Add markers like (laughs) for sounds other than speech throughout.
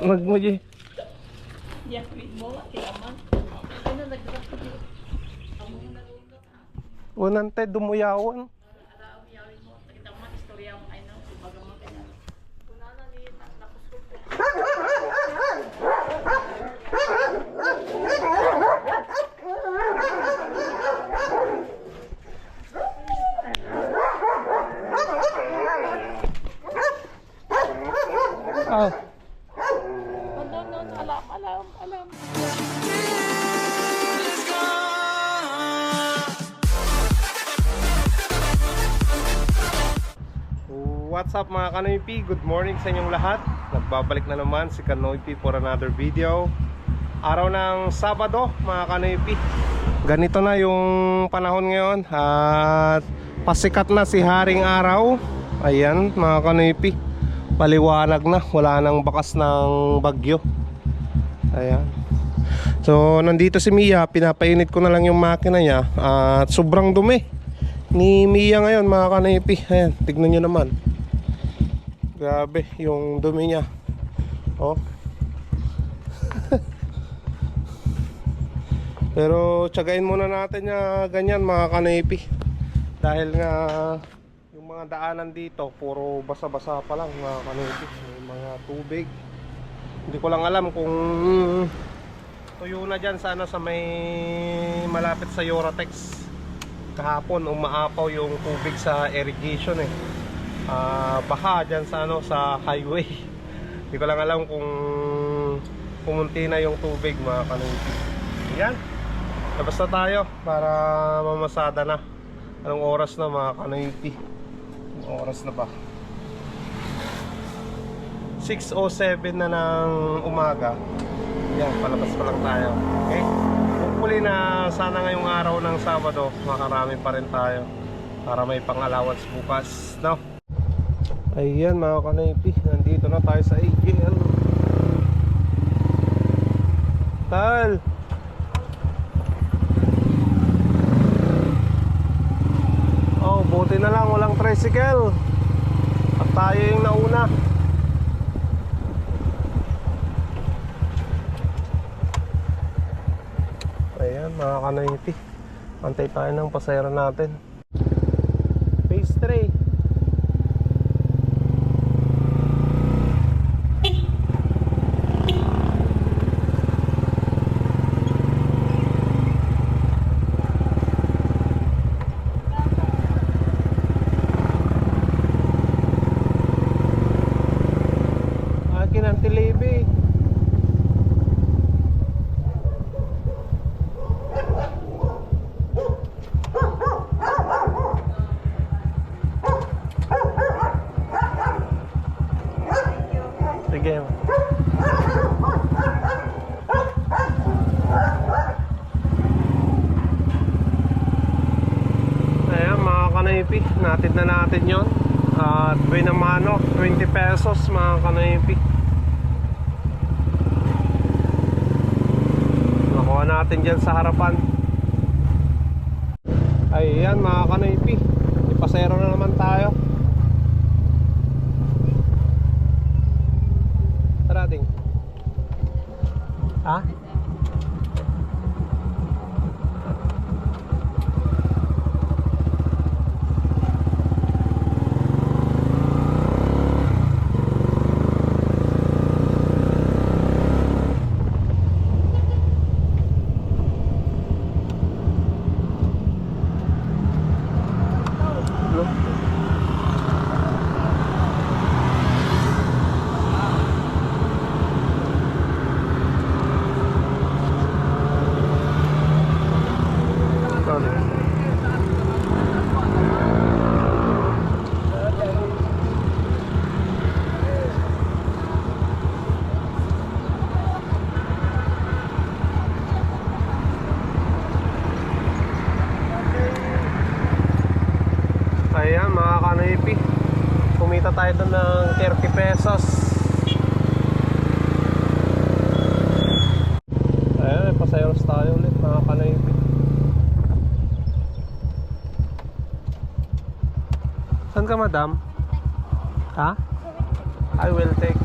Nagmuji. Ya, mo, kilaman. Ano nagdrak ko dito? Unante dumuyawan. What's up mga Kanoypi? Good morning sa inyong lahat. Nagbabalik na naman si Kanoypi for another video. Araw ng Sabado mga Kanoypi. Ganito na yung panahon ngayon At pasikat na si Haring Araw. Ayan mga Kanoypi. Paliwanag na, wala nang bakas ng bagyo. Ayan. So nandito si Mia, pinapainit ko na lang yung makina niya At sobrang dumi Ni Mia ngayon mga Kanoypi. Ayan, tignan nyo naman Grabe, yung dumi niya. Oh. (laughs) Pero tsagain muna natin na ganyan mga kanipi. Dahil nga yung mga daanan dito puro basa-basa pa lang mga kanipi. May mga tubig. Hindi ko lang alam kung tuyo na dyan sana sa may malapit sa Yoratex. Kahapon umaapaw yung tubig sa irrigation eh ah baha dyan sa ano sa highway. (laughs) Hindi ko lang alam kung pumunti na yung tubig mga kanungki yan. Labas na tayo para mamasada na. Anong oras na mga kanungki anong oras na ba? 6.07 na ng umaga. Yan palabas pa lang tayo. Okay? Hopefully na sana ngayong araw ng Sabado makarami pa rin tayo para may pang-allowance bukas no Ayan mga kanaypi, nandito na tayo sa AGL Tal! Oh, buti na lang walang tricycle. At tayo yung nauna. Ayan mga kanaypi Antay tayo ng pasayro natin Phase 3 Akin ang tilibi. Sige. Ayan mga kanaypi, natin na natin yon At uh, mano 20 pesos mga kanaypi. Nakuha natin dyan sa harapan. Ayan mga kanaypi, ipasero na naman tayo. Tara ding. Ha? Sorry. Ayan mga kanipi Kumita tayo doon ng 30 pesos Ayan, may pasayros tayo ulit mga kanipi Saan ka madam? Ha? I will take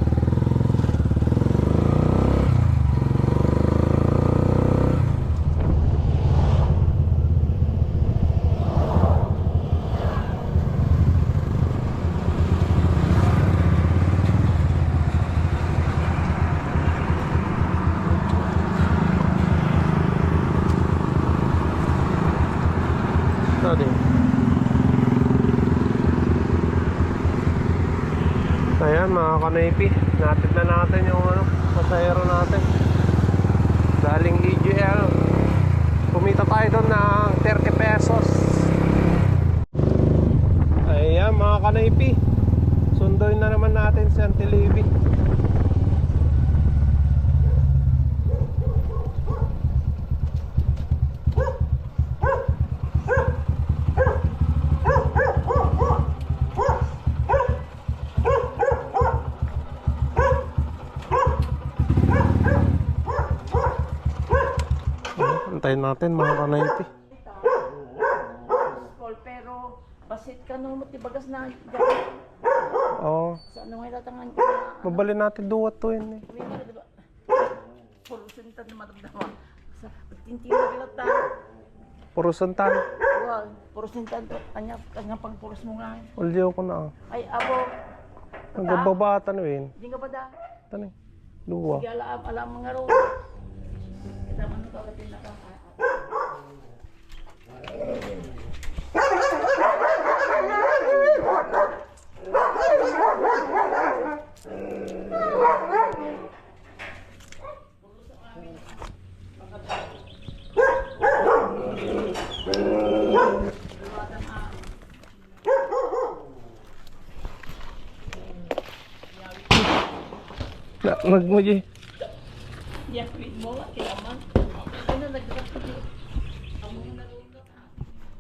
Sorry. Ayan mga kanaypi, natid na natin yung ano, pasayero natin. Galing EGL. Kumita tayo doon ng 30 pesos. Ayan mga kanaypi. Sundoy na naman natin si Auntie Libby. Antayin natin mga kanaypi. Call pero basit ka no mo tibagas na Oo. sa ano nga latangan ka na. Mabalin natin duwat to yun eh. May mga diba? Pulusin ta na maramdaman. Sa pagtintira bilat ta. Puro santan. Wow, pulusin ta to. Kanya kanya pang pulos mo nga. Ulyo ko na. ah. Ay abo. Nagbababatan eh. Di nga ba da? Tanay. Duwa. Sige alam alam mga ro. Kita man to ka din naka. Na, nagmuji. Ya, wait mo nga kilaman. Ano nagdrat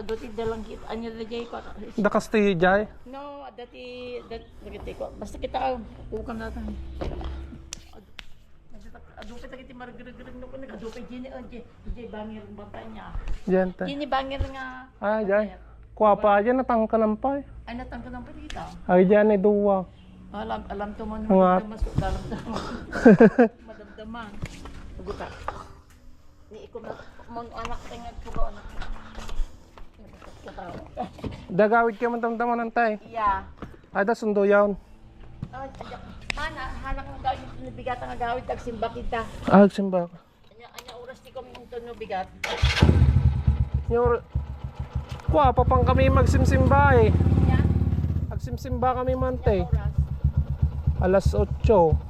Dati dalang kita anya lagay ko. Dakas tayo jay. No, dati dat lagay ko. Basta kita ukan natin. Adupe ta kiti margrgrg no kun adupe jini anje jini bangir ang bata niya. Diyan tayo. Jini bangir nga Ah, jay. Kuha pa aja natangka ng pay. ay natang ka ng kita. Ay, dyan ay duwa. Alam alam to man masuk dalam. Madamdaman. Buta. (laughs) Ni iko na mon anak tingad ko ko anak. Katawa. Dagawid ka man tamtaman ng tay. Iya. Ay, da sundo. Ay, ayak. Mana, hanak ng gawin ng bigat ang gawin tag simba kita. Ah, simba. Anya anya oras ti ko mong tuno bigat. Yung... Kuha pa pang kami magsimsimba eh. Nya, Magsimsimba kami mante. oras. Alas 8.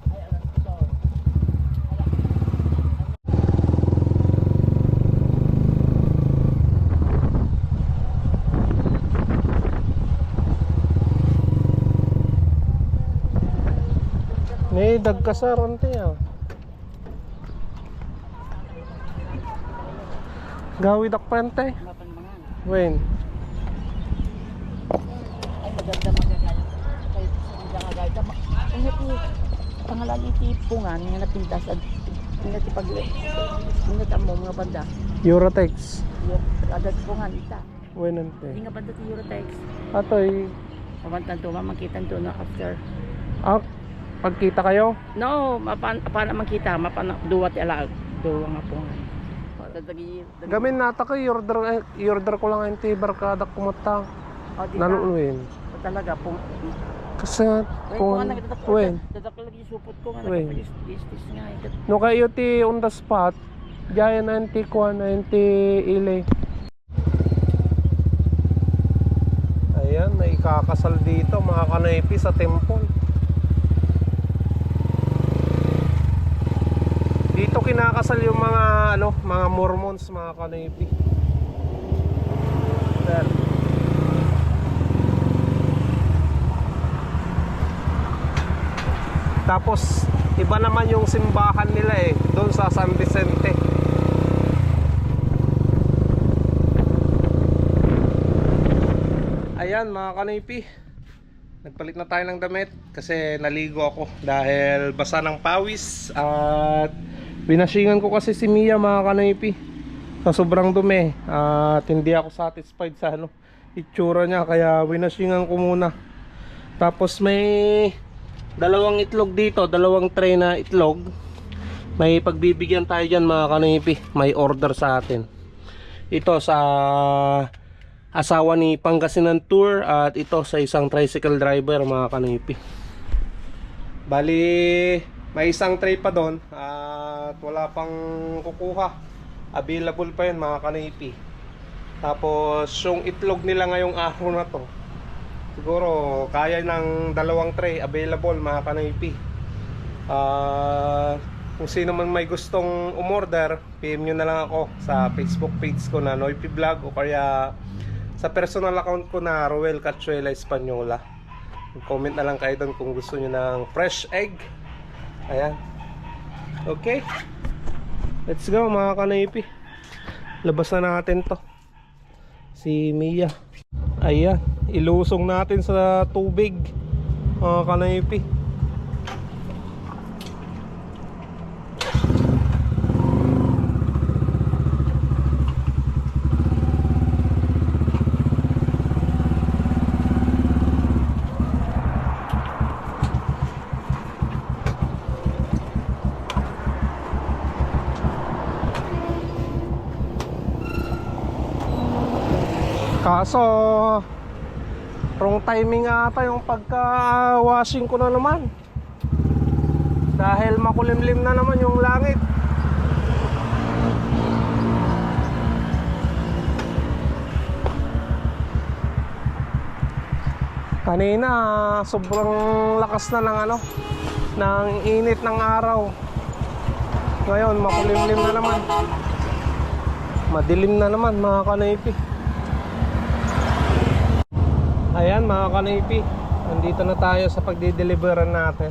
Dagkasar ante ah. Gawid ak pante. Wen. Pangalan iti pungan nga napinta sa nga ti pag nga mo mga banda. Eurotex. Adat pungan ita. Wen ante. Nga banda ti Eurotex. Atoy. Pamantan to, mamakitan to na after. Ah, pagkita kayo? No, mapan apa naman kita, mapan duwat alag. Duwa nga po. Gamin nata ko, i-order, eh, i-order ko lang ente barkada kumata. Oh, di ba? Naluwin. O, talaga po. Kasi nga, kung, wen. dadak lagi supot ko nga Wen. nagpag-istis nga. ikat. No kayo ti on the spot, jaya na ente kuha na ente ile. Ayan, naikakasal dito mga kanaypi sa temple. Dito kinakasal yung mga ano, mga Mormons mga kanaypi. Sir. Tapos iba naman yung simbahan nila eh doon sa San Vicente. Ayan mga kanipi. Nagpalit na tayo ng damit kasi naligo ako dahil basa ng pawis at binasingan ko kasi si Mia mga kanipi sa sobrang dumi at hindi ako satisfied sa ano itsura niya kaya binasingan ko muna Tapos may dalawang itlog dito, dalawang tray na itlog. May pagbibigyan tayo dyan mga kanipi. May order sa atin. Ito sa asawa ni Pangasinan Tour at ito sa isang tricycle driver mga kanipi. Bali, may isang tray pa doon at wala pang kukuha. Available pa yun mga kanipi. Tapos yung itlog nila ngayong araw na to, siguro kaya ng dalawang tray available mga kanipi. Ah, kung sino man may gustong umorder, PM nyo na lang ako sa Facebook page ko na Noipi Vlog o kaya sa personal account ko na Roel Cachuela Española. Comment na lang kayo doon kung gusto nyo ng fresh egg. Ayan. Okay. Let's go mga kanipi. Labas na natin to. Si Mia. Ayan. Ilusong natin sa tubig. Mga kanipi. Kaso wrong timing ata yung pagka-washing ko na naman. Dahil makulimlim na naman yung langit. Kanina sobrang lakas na ng ano ng init ng araw. Ngayon makulimlim na naman. Madilim na naman mga kanaypi. Ayan mga kanipi, nandito na tayo sa pagdideliveran natin.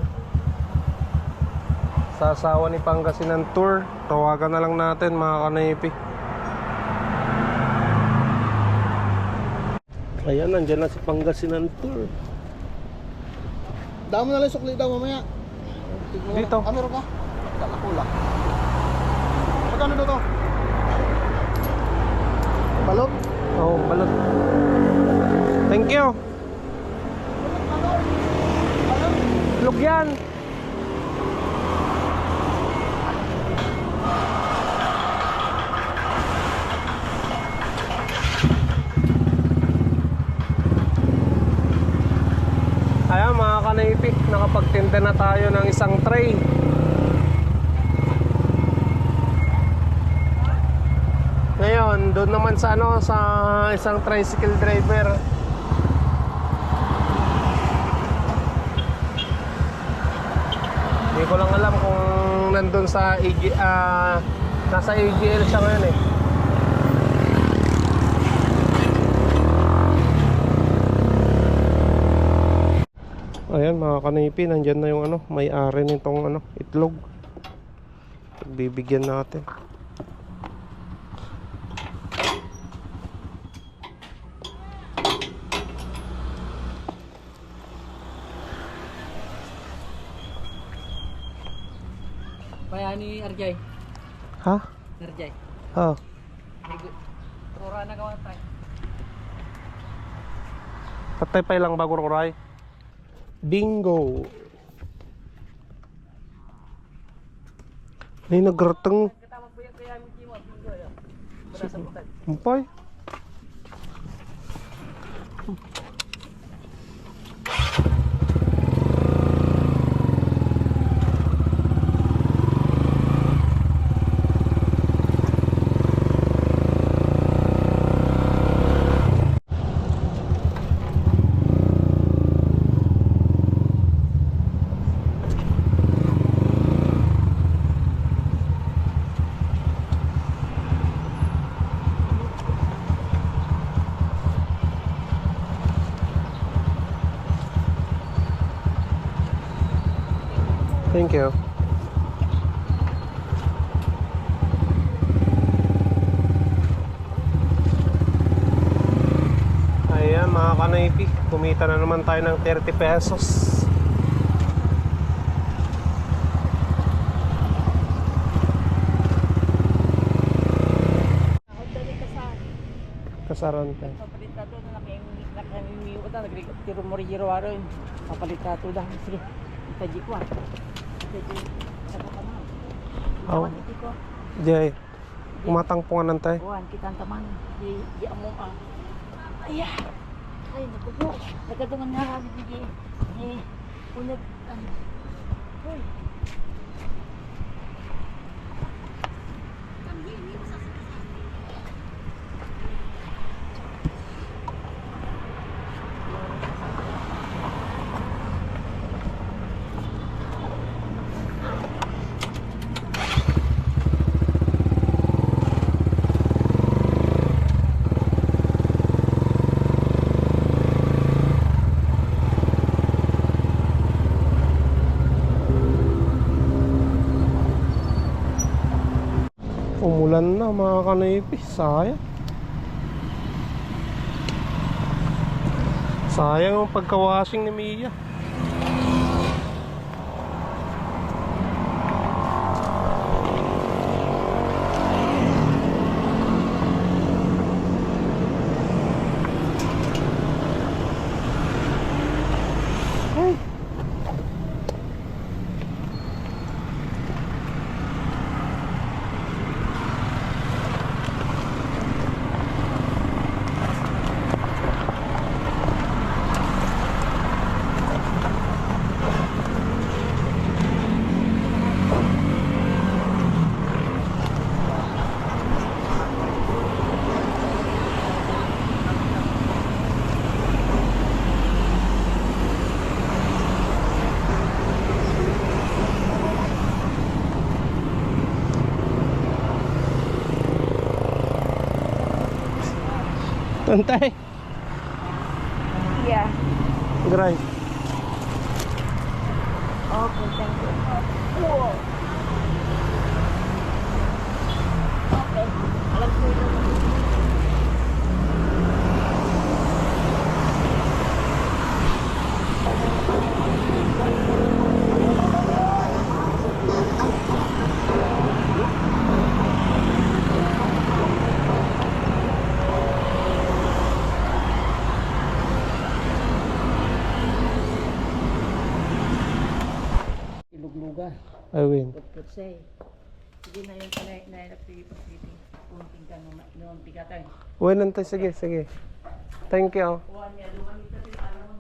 Sa asawa ni Pangasinan Tour, tawagan na lang natin mga kanipi. Ayan, nandyan na si Pangasinan Tour. Damo na lang sukli daw mamaya. Dito. Ah, meron ka? Kalakula. Magkano daw to? Balot? Oh, balot. Thank you. Lug yan. Ayan mga kanaipik, nakapagtinda na tayo ng isang tray. Ngayon, doon naman sa ano sa isang tricycle driver. Hindi ko lang alam kung nandun sa AG, ah, nasa AGL siya ngayon eh. Ayan mga kanipi, nandyan na yung ano, may-ari nitong ano, itlog. Bibigyan natin. Ni RJ. Ha? RJ. Oh. Tura na gawa tayo. Patay pa ilang bago kuray. Bingo. May nagratang. Katama po yan kaya mi kimo bingo ya. Berasa bukan. Umpay. Thank you. Ayan mga kanaypi, kumita na naman tayo ng 30 pesos. Kasaran tayo. Pabalita doon na kami nakami Pata nagtiro mo rin araw yun. Papalit ka ito dahil. Sige. Itaji ko ah. Na. Oh. Jay, kumatangpungan ng tayo. Kuhan, kita ang taman. Di, di amo ah. Ay. Ay, naku po. Nagkadungan nga kami di. Di, unag, ano. Uy. Umulan na mga kanipis, sayang. Sayang yung pagka-washing ni Mia. Tantay. Yeah. Gray. Okay, thank you. Oh. Okay. Alam ko yun. Ilugluga. Ayun. Put say. Sige na yung pala na nagpipilitin. Kunting ka nung nung tigatan. Uy, nantay. Sige, sige. Thank you. Kuhan niya, lumanita din alam mo.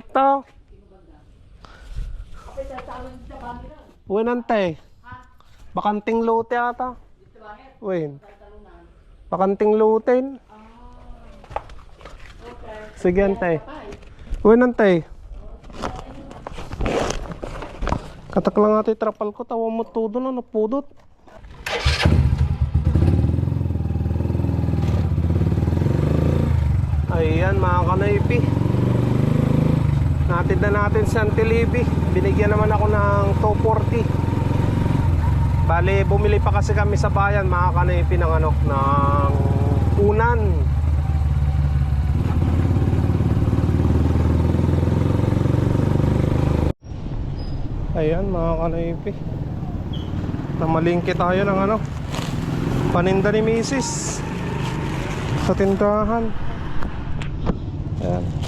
(laughs) To. Sa talon sa camera. Uy, nantay. Bakanting lote ata. Sa talunan. bakanting lutin. Okay. Sige, antay. Uy, nantay. Katak lang ate trapal ko. Tawa mo todo na napudot. Ayan mga kanaypi. Natid na natin si Auntie Libby. Binigyan naman ako ng 240. Bale, bumili pa kasi kami sa bayan mga kanaypi ng ano, ng unan. Ayan mga kanaypi. Namalingki tayo ng ano, paninda ni Mrs. Sa tindahan. Ayan.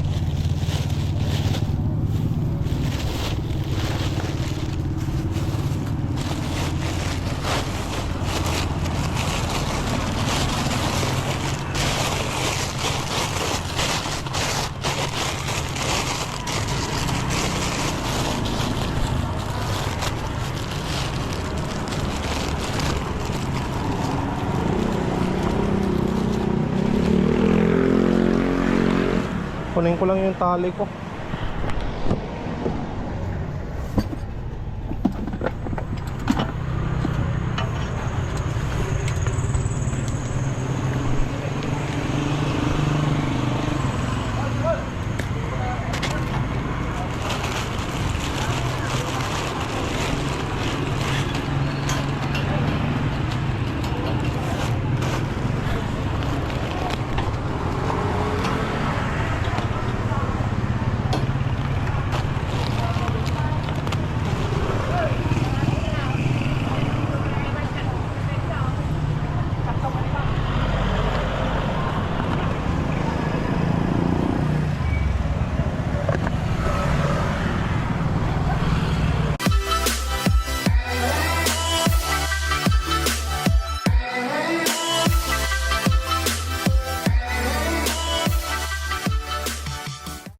Kunin ko lang yung tali ko.